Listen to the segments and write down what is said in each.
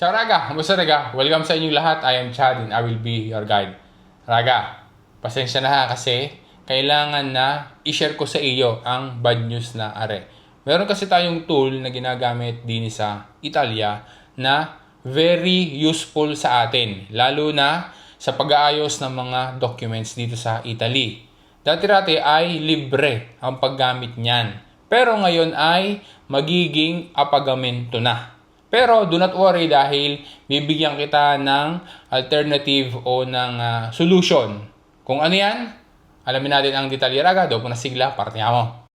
Ciao Raga! Kamusta Raga? Welcome sa inyong lahat. I am Chad and I will be your guide. Raga, pasensya na ha kasi kailangan na i-share ko sa iyo ang bad news na are. Meron kasi tayong tool na ginagamit din sa Italia na very useful sa atin. Lalo na sa pag-aayos ng mga documents dito sa Italy. Dati-rati ay libre ang paggamit niyan. Pero ngayon ay magiging apagamento na. Pero do not worry dahil bibigyan kita ng alternative o ng ah, solution. Kung ano yan, alamin natin ang detalye raga. Doon po na sigla, parte mo.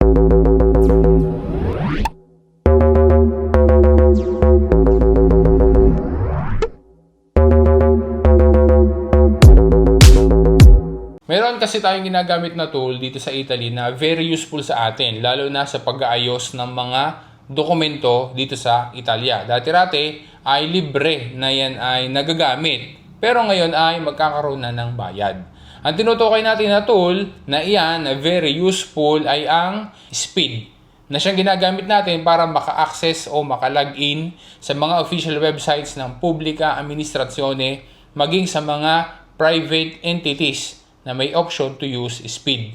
Meron kasi tayong ginagamit na tool dito sa Italy na very useful sa atin, lalo na sa pag-aayos ng mga dokumento dito sa Italia. Dati-rati ay libre na yan ay nagagamit, pero ngayon ay magkakaroon na ng bayad. Ang tinutukoy natin na tool na iyan na very useful ay ang speed na siyang ginagamit natin para maka-access o maka-login sa mga official websites ng publika amministrazione maging sa mga private entities na may option to use speed.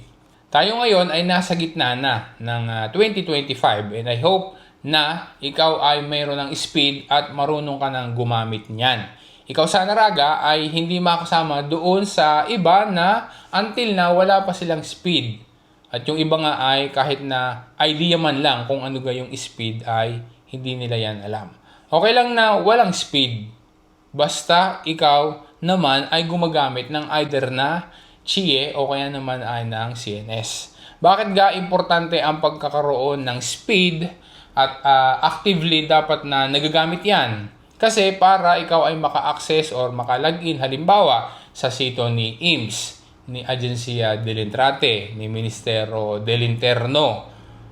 Tayo ngayon ay nasa gitna na ng ah, 2025 and I hope na ikaw ay mayroon ng speed at marunong ka nang gumamit niyan. Ikaw sana raga ay hindi makasama doon sa iba na until na wala pa silang speed. At yung iba nga ay kahit na idea man lang kung ano ga yung speed ay hindi nila yan alam. Okay lang na walang speed. Basta ikaw naman ay gumagamit ng either na CHIE o kaya naman ay ng CNS. Bakit ga importante ang pagkakaroon ng speed at ah, actively dapat na nagagamit yan? Kasi para ikaw ay maka-access or maka-login halimbawa sa sito ni IMS, ni Agencia dell'Entrate, ni Ministero dell'Interno,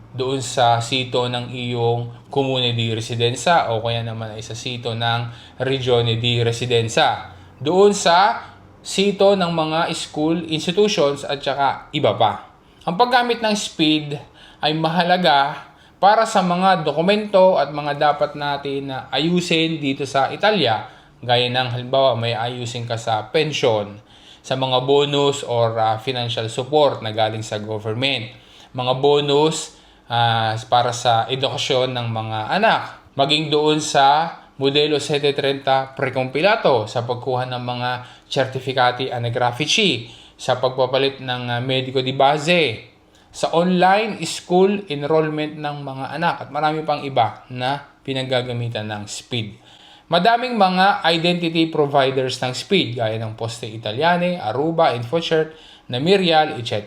doon sa sito ng iyong Comune di Residenza o kaya naman ay sa sito ng Regione di Residenza. Doon sa sito ng mga school institutions at saka iba pa. Ang paggamit ng speed ay mahalaga para sa mga dokumento at mga dapat natin na ayusin dito sa Italia gaya ng halimbawa may ayusin ka sa pension, sa mga bonus or ah, financial support na galing sa government, mga bonus ah, para sa edukasyon ng mga anak, maging doon sa Modelo 730 Precompilato sa pagkuha ng mga certificati anagrafici, sa pagpapalit ng ah, medico di base, sa online school enrollment ng mga anak at marami pang iba na pinaggagamitan ng SPID. Madaming mga identity providers ng SPID gaya ng Poste Italiane, Aruba, InfoCert, Namirial, etc.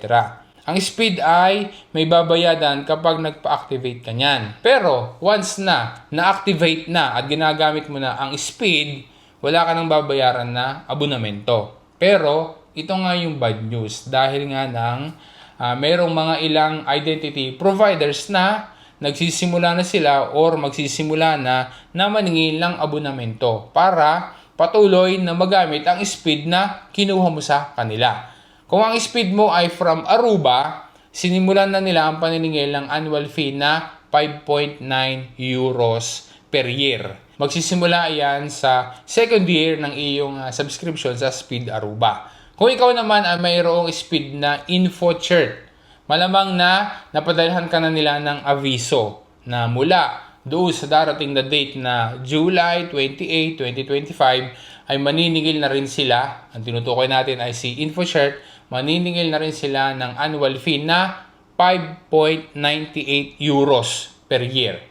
Ang SPID ay may babayadan kapag nagpa-activate ka niyan. Pero once na na-activate na at ginagamit mo na ang SPID, wala ka nang babayaran na abonamento. Pero ito nga yung bad news dahil nga ng ah, merong mga ilang identity providers na nagsisimula na sila or magsisimula na na maningil ng abonamento para patuloy na magamit ang speed na kinuha mo sa kanila. Kung ang speed mo ay from Aruba, sinimulan na nila ang paniningil ng annual fee na 5.9 euros per year. Magsisimula yan sa second year ng iyong ah, subscription sa Speed Aruba. Kung ikaw naman ay mayroong speed na InfoCert, malamang na napadalhan ka na nila ng aviso na mula doon sa darating na date na July 28, 2025 ay maniningil na rin sila, ang tinutukoy natin ay si InfoCert, maniningil na rin sila ng annual fee na 5.98 euros per year.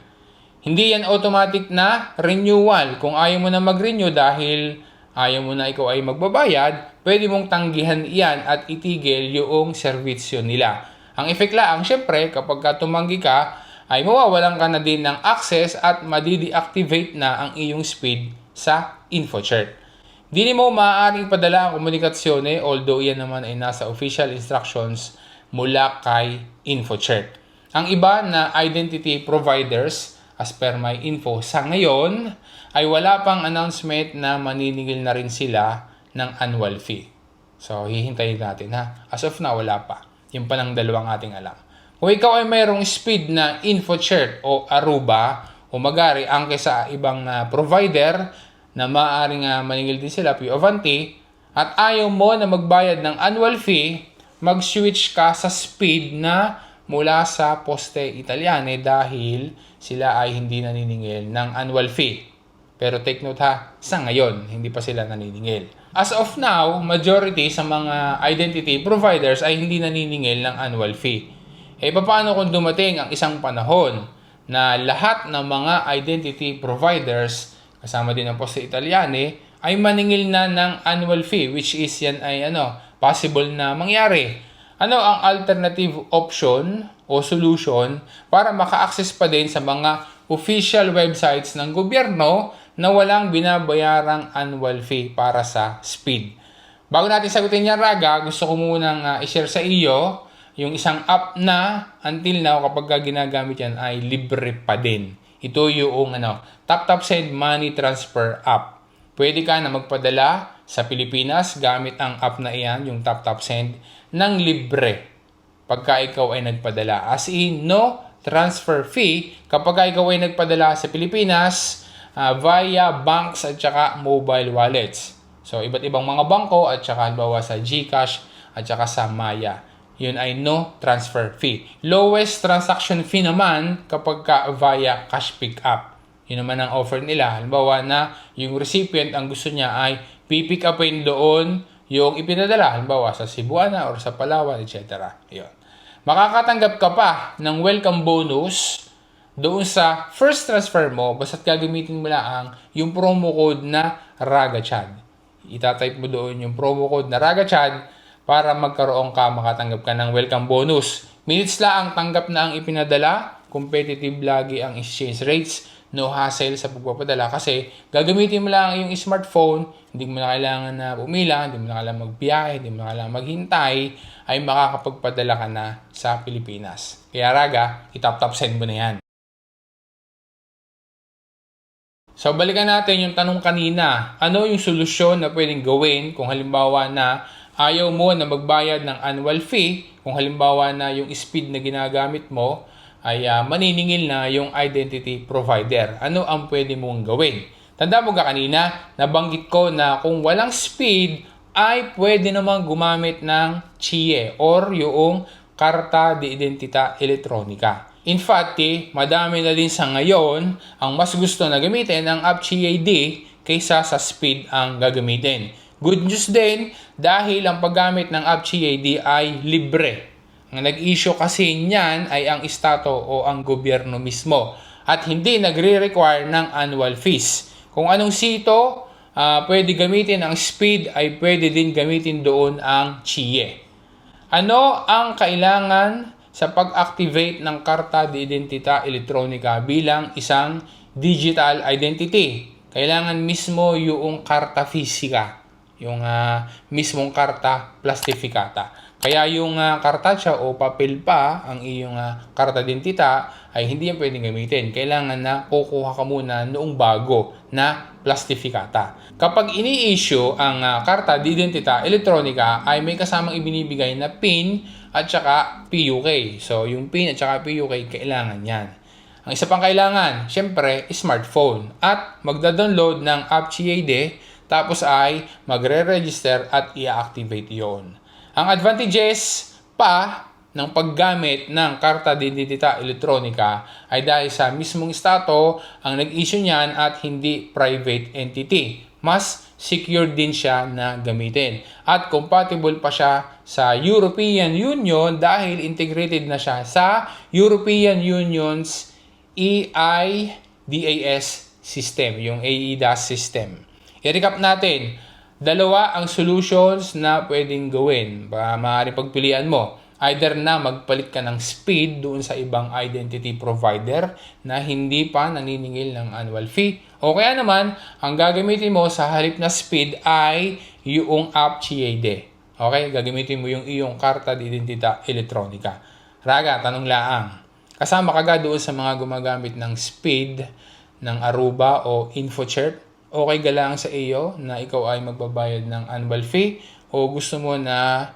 Hindi yan automatic na renewal. Kung ayaw mo na mag-renew dahil ayaw mo na ikaw ay magbabayad, pwede mong tanggihan iyan at itigil yung serbisyo nila. Ang effect lang, syempre, kapag ka tumanggi ka, ay mawawalan ka na din ng access at madi-deactivate na ang iyong speed sa InfoCert. Di mo maaaring padala ang komunikasyon eh, although yan naman ay nasa official instructions mula kay InfoCert. Ang iba na identity providers, as per my info, sa ngayon ay wala pang announcement na maniningil na rin sila ng annual fee. So, hihintayin natin ha. As of now, wala pa. Yung pa lang dalawang ating alam. Kung ikaw ay mayroong speed na InfoCert o Aruba o Magari angke sa ibang ah, provider, na maaaring uh, maningil din sila, Pio Avanti, at ayaw mo na magbayad ng annual fee, mag-switch ka sa speed na mula sa Poste Italiane dahil sila ay hindi naniningil ng annual fee. Pero take note ha, sa ngayon, hindi pa sila naniningil. As of now, majority sa mga identity providers ay hindi naniningil ng annual fee. Eh, paano kung dumating ang isang panahon na lahat ng mga identity providers, kasama din ang Poste Italiane, ay maningil na ng annual fee, which is yan ay ano, possible na mangyari. Ano ang alternative option o solution para maka-access pa din sa mga official websites ng gobyerno na walang binabayarang annual fee para sa speed. Bago natin sagutin yan, Raga, gusto ko munang uh, i-share sa iyo yung isang app na until now kapag ginagamit yan ay libre pa din. Ito yung ano, TapTap Send Money Transfer app. Pwede ka na magpadala sa Pilipinas gamit ang app na iyan, yung TapTap Send, ng libre pagka ikaw ay nagpadala. As in, no transfer fee kapag ikaw ay nagpadala sa Pilipinas uh, via banks at saka mobile wallets. So, iba't ibang mga bangko at saka halimbawa sa GCash at saka sa Maya. Yun ay no transfer fee. Lowest transaction fee naman kapag ka via cash pick up. Yun naman ang offer nila. Halimbawa na yung recipient ang gusto niya ay pipick upin doon yung ipinadala. Halimbawa sa Cebuana or sa Palawan, etc. Yun. Makakatanggap ka pa ng welcome bonus doon sa first transfer mo, basta't gagamitin mo lang yung promo code na RAGACHAD. Itatype mo doon yung promo code na RAGACHAD para magkaroon ka, makatanggap ka ng welcome bonus. Minutes lang ang tanggap na ang ipinadala, competitive lagi ang exchange rates, no hassle sa pagpapadala kasi gagamitin mo lang yung smartphone, hindi mo na kailangan na pumila, hindi mo na kailangan magbiyahe, hindi mo na kailangan maghintay, ay makakapagpadala ka na sa Pilipinas. Kaya raga, itap-tap send mo na yan. So balikan natin yung tanong kanina, ano yung solusyon na pwedeng gawin kung halimbawa na ayaw mo na magbayad ng annual fee, kung halimbawa na yung speed na ginagamit mo ay uh, maniningil na yung identity provider. Ano ang pwede mong gawin? Tanda mo ka kanina, nabanggit ko na kung walang speed, ay pwede namang gumamit ng CHIE or yung Karta de Identita Elektronika. In fact, eh, madami na din sa ngayon ang mas gusto na gamitin ang app CHIED kaysa sa speed ang gagamitin. Good news din dahil ang paggamit ng app CHIED ay libre ang nag-issue kasi niyan ay ang estado o ang gobyerno mismo at hindi nagre-require ng annual fees. Kung anong sito, uh, pwede gamitin ang speed ay pwede din gamitin doon ang CHIE. Ano ang kailangan sa pag-activate ng karta de identita elektronika bilang isang digital identity? Kailangan mismo yung karta fisika, yung uh, mismong karta plastificata. Kaya yung uh, kartasya o papel pa ang iyong uh, karta identita ay hindi yan pwedeng gamitin. Kailangan na kukuha ka muna noong bago na plastifikata. Kapag ini-issue ang uh, karta di elektronika ay may kasamang ibinibigay na PIN at saka PUK. So yung PIN at saka PUK kailangan yan. Ang isa pang kailangan, syempre, smartphone. At magda-download ng app CAD tapos ay magre-register at i-activate yon. Ang advantages pa ng paggamit ng karta de identita elektronika ay dahil sa mismong estado ang nag-issue niyan at hindi private entity. Mas secure din siya na gamitin. At compatible pa siya sa European Union dahil integrated na siya sa European Union's EIDAS system, yung AEDAS system. I-recap natin, Dalawa ang solutions na pwedeng gawin. Ba, maaaring pagpilian mo. Either na magpalit ka ng speed doon sa ibang identity provider na hindi pa naniningil ng annual fee. O kaya naman, ang gagamitin mo sa halip na speed ay yung app CAD. Okay? Gagamitin mo yung iyong karta de identita elektronika. Raga, tanong laang. Kasama ka doon sa mga gumagamit ng speed ng Aruba o InfoChart okay ka lang sa iyo na ikaw ay magbabayad ng annual fee o gusto mo na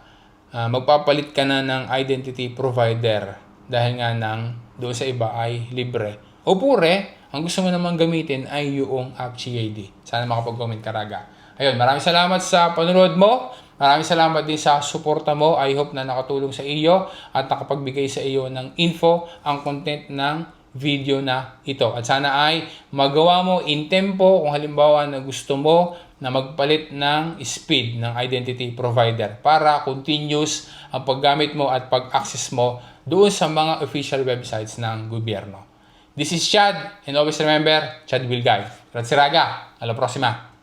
uh, magpapalit ka na ng identity provider dahil nga nang doon sa iba ay libre. O pure, ang gusto mo naman gamitin ay yung app CAD. Sana makapag-comment ka raga. Ayun, maraming salamat sa panonood mo. Maraming salamat din sa suporta mo. I hope na nakatulong sa iyo at nakapagbigay sa iyo ng info ang content ng video na ito. At sana ay magawa mo in tempo kung halimbawa na gusto mo na magpalit ng speed ng identity provider para continuous ang paggamit mo at pag-access mo doon sa mga official websites ng gobyerno. This is Chad and always remember, Chad will guide. Ratsiraga, alla prossima!